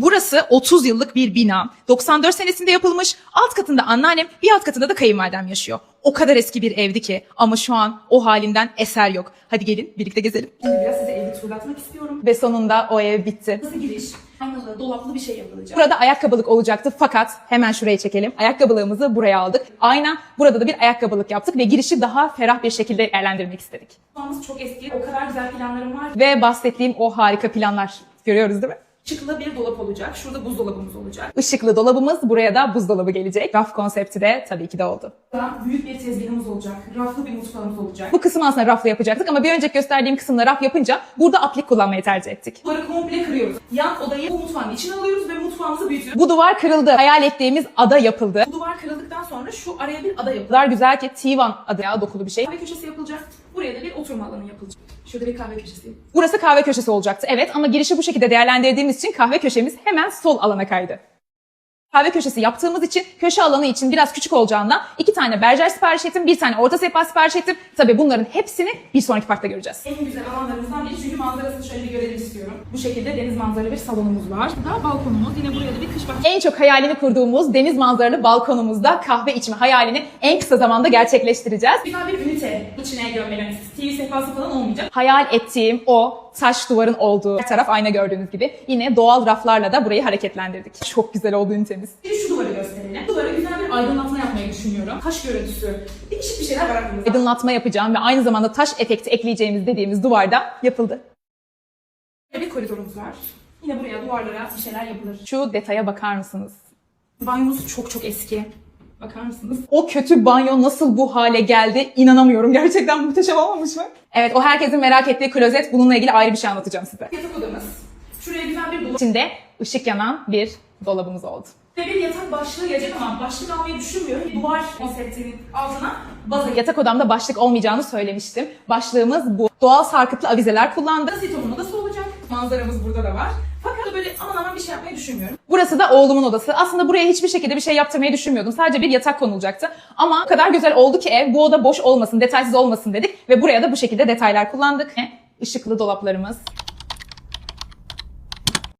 Burası 30 yıllık bir bina. 94 senesinde yapılmış. Alt katında anneannem, bir alt katında da kayınvalidem yaşıyor. O kadar eski bir evdi ki ama şu an o halinden eser yok. Hadi gelin birlikte gezelim. Şimdi biraz size evi turlatmak istiyorum. Ve sonunda o ev bitti. Nasıl giriş? Aynalı, dolaplı bir şey yapılacak. Burada ayakkabılık olacaktı fakat hemen şuraya çekelim. Ayakkabılığımızı buraya aldık. Aynen burada da bir ayakkabılık yaptık ve girişi daha ferah bir şekilde değerlendirmek istedik. Mutfağımız çok eski. O kadar güzel planlarım var. Ve bahsettiğim o harika planlar görüyoruz değil mi? Çıklı bir dolap olacak. Şurada buzdolabımız olacak. Işıklı dolabımız, buraya da buzdolabı gelecek. Raf konsepti de tabii ki de oldu. Burada büyük bir tezgahımız olacak. Raflı bir mutfağımız olacak. Bu kısmı aslında rafla yapacaktık ama bir önceki gösterdiğim kısımda raf yapınca burada aplik kullanmayı tercih ettik. Bunları komple kırıyoruz. Yan odayı bu mutfağın içine alıyoruz ve mutfağımızı büyütüyoruz. Bu duvar kırıldı. Hayal ettiğimiz ada yapıldı. Bu kırıldıktan sonra şu araya bir ada yapılacak. güzel ki Tivan adına dokulu bir şey. Kahve köşesi yapılacak. Buraya da bir oturma alanı yapılacak. Şurada bir kahve köşesi. Burası kahve köşesi olacaktı. Evet ama girişi bu şekilde değerlendirdiğimiz için kahve köşemiz hemen sol alana kaydı. Kahve köşesi yaptığımız için köşe alanı için biraz küçük olacağından iki tane berjer sipariş ettim, bir tane orta sehpa sipariş ettim. Tabii bunların hepsini bir sonraki parkta göreceğiz. En güzel alanlarımızdan biri çünkü manzarasını şöyle bir görelim istiyorum. Bu şekilde deniz manzaralı bir salonumuz var. Daha balkonumuz. Yine buraya da bir kış bahçesi. En çok hayalini kurduğumuz deniz manzaralı balkonumuzda kahve içme hayalini en kısa zamanda gerçekleştireceğiz. Güzel bir ünite içine gömmeli. TV sehpası falan olmayacak. Hayal ettiğim o taş duvarın olduğu her taraf ayna gördüğünüz gibi yine doğal raflarla da burayı hareketlendirdik. Çok güzel oldu ünitemiz. De şu duvarı gösterelim. Duvara güzel bir aydınlatma yapmayı düşünüyorum. Taş görüntüsü. Değişik bir şeyler var aklımızda. Aydınlatma yapacağım ve aynı zamanda taş efekti ekleyeceğimiz dediğimiz duvarda yapıldı. Bir koridorumuz var. Yine buraya duvarlara bir şeyler yapılır. Şu detaya bakar mısınız? Banyomuz çok çok eski. Bakar mısınız? O kötü banyo nasıl bu hale geldi inanamıyorum. Gerçekten muhteşem olmamış mı? Evet o herkesin merak ettiği klozet. Bununla ilgili ayrı bir şey anlatacağım size. Yatak odamız. Şuraya güzel bir dolap. İçinde ışık yanan bir dolabımız oldu. Ve bir yatak başlığı gelecek ama başlık almayı düşünmüyorum. Duvar konseptinin altına baza Yatak odamda başlık olmayacağını söylemiştim. Başlığımız bu. Doğal sarkıtlı avizeler kullandık. Sito'nun odası olacak. Manzaramız burada da var. Fakat böyle aman aman bir şey yapmayı düşünmüyorum. Burası da oğlumun odası. Aslında buraya hiçbir şekilde bir şey yaptırmayı düşünmüyordum. Sadece bir yatak konulacaktı. Ama o kadar güzel oldu ki ev bu oda boş olmasın, detaysız olmasın dedik. Ve buraya da bu şekilde detaylar kullandık. Işıklı dolaplarımız.